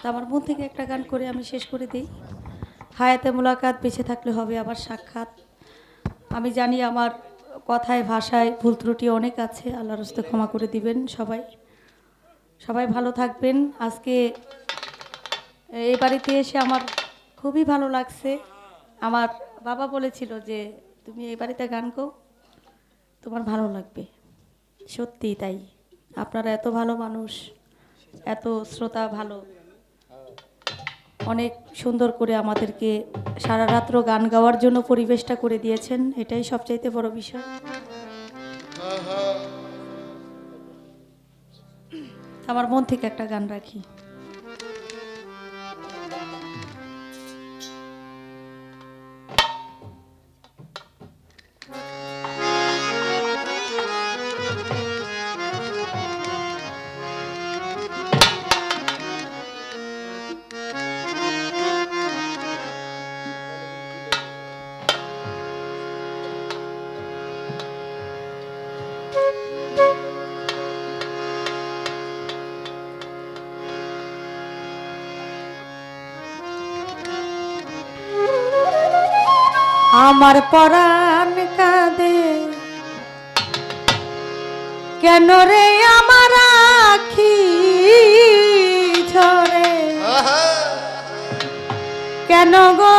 তা আমার মন থেকে একটা গান করে আমি শেষ করে দিই। হায়াতে মোলাকাত, বেঁচে থাকলে হবে আবার সাক্ষাৎ। আমি জানি আমার কথায়, ভাষায় ভুল ত্রুটি অনেক আছে, আল্লাহর হস্তে ক্ষমা করে দিবেন সবাই। সবাই ভালো থাকবেন। আজকে এই বাড়িতে এসে আমার খুবই ভালো লাগছে। আমার বাবা বলেছিল যে, তুমি এই বাড়িতে গান গো, তোমার ভালো লাগবে। সত্যি তাই। আপনারা এত ভালো মানুষ, এত শ্রোতা ভালো। অনেক সুন্দর করে আমাদেরকে সারা রাত্র গান গাওয়ার জন্য পরিবেশটা করে দিয়েছেন, এটাই সবচাইতে বড় বিষয়। আমার মন থেকে একটা গান রাখি। আমার পরাণ কাঁদে। কেন রে আমার আখি ঝরে? কেন গো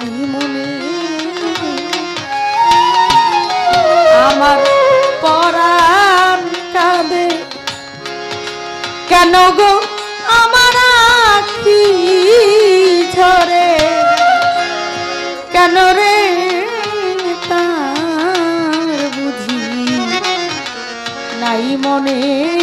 নাই মনে। আমার পরাণ কাঁদে। কেন গো আমার আখি ঝরে? কেন রে তার বুঝি নাই মনে?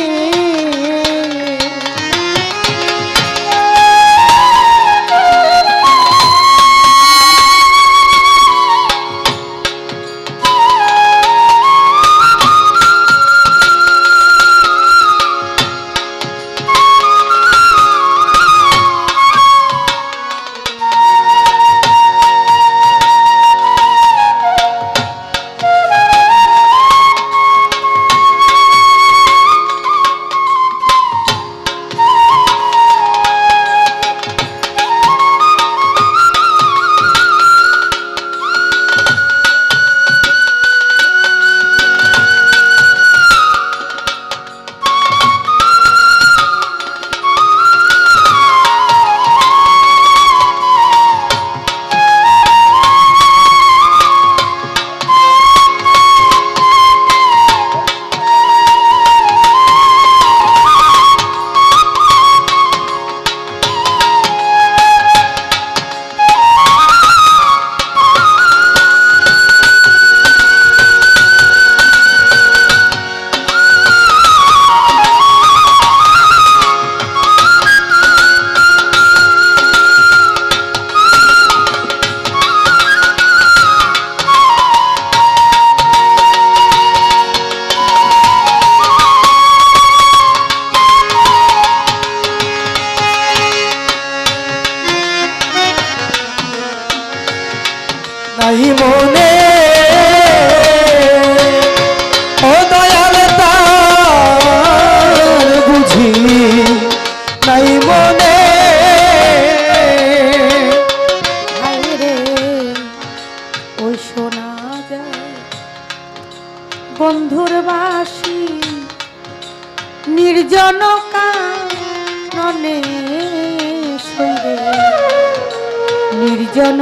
তাই মনে। ও দয়ালতার বুঝি নাই মনে। ওই শোনা যায় বন্ধুর বাসি নির্জন কাননে শৈরে নির্জন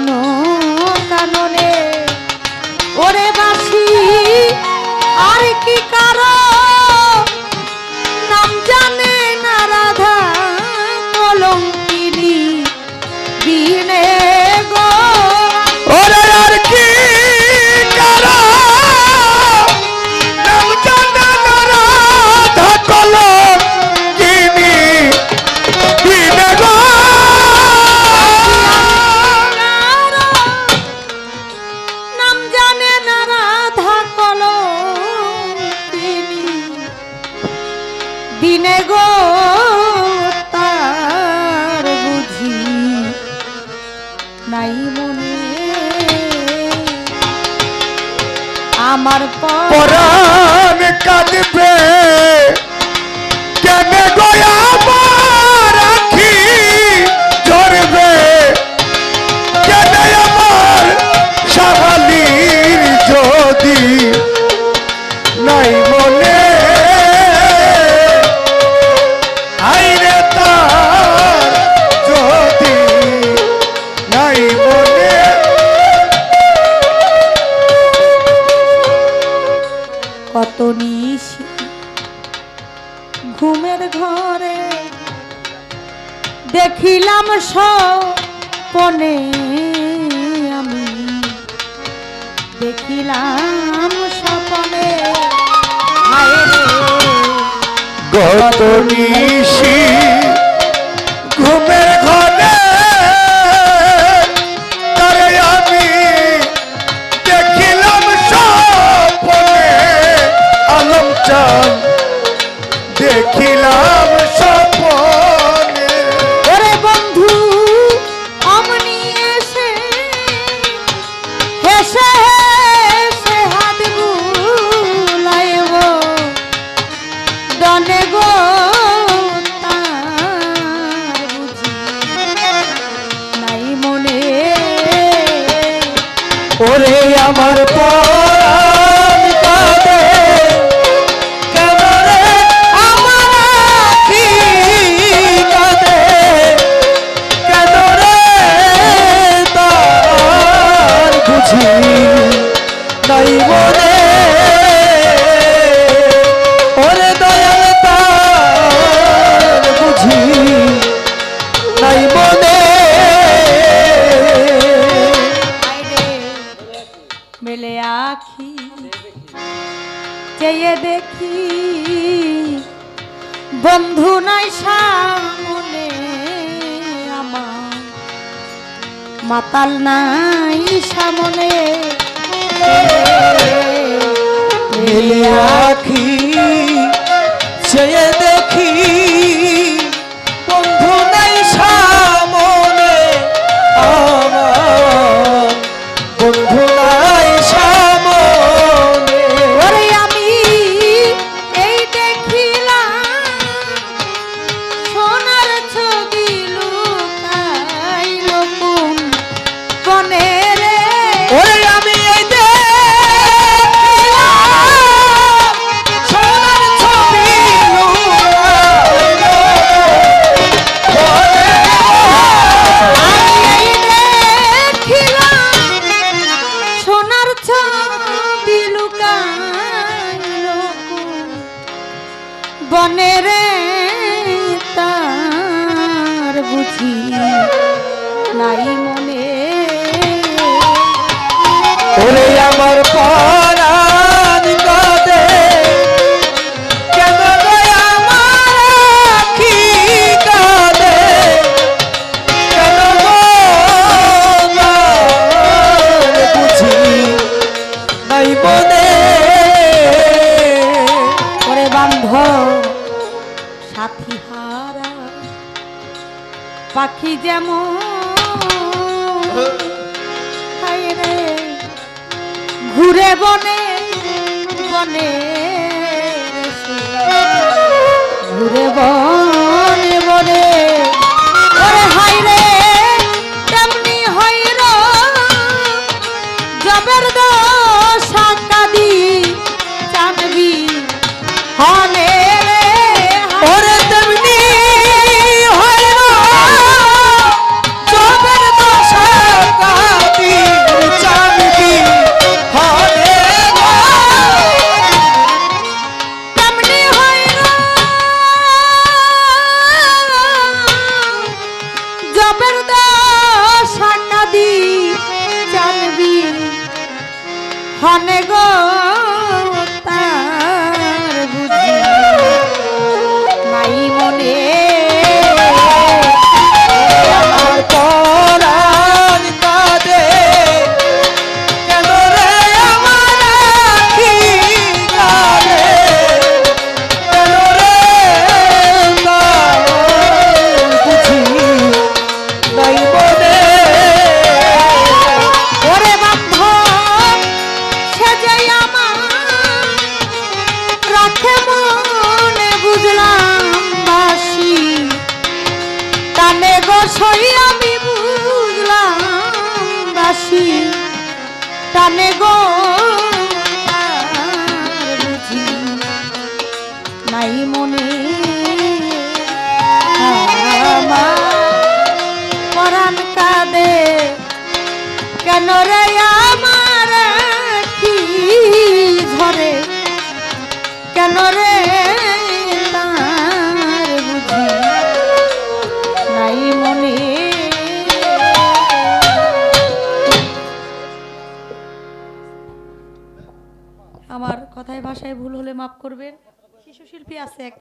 নয়ন কাননে ওরে বাসি আর কি কারণ? নাই মনে। আমার পরাণ কাঁদবে। কেন গয়া দেখিলাম স্বপনে। গত নিশী পাখি। চেয়ে দেখি বন্ধু নাই সামনে আমার। মাতাল নাই সামনে। আখি চেয়ে বনের তার বুঝি নাই মনে। আমার পা পাখি যেমন ঘুরে বনে বনে ঘুরে বনে সই আমি বুঝলাম দাসী। টানে গো বুঝি নাই মনে আমার পরাণ কাঁদে। কেন রে আমার ভাষায় ভুল হলে মাফ করবেন। শিশু শিল্পী আছে এক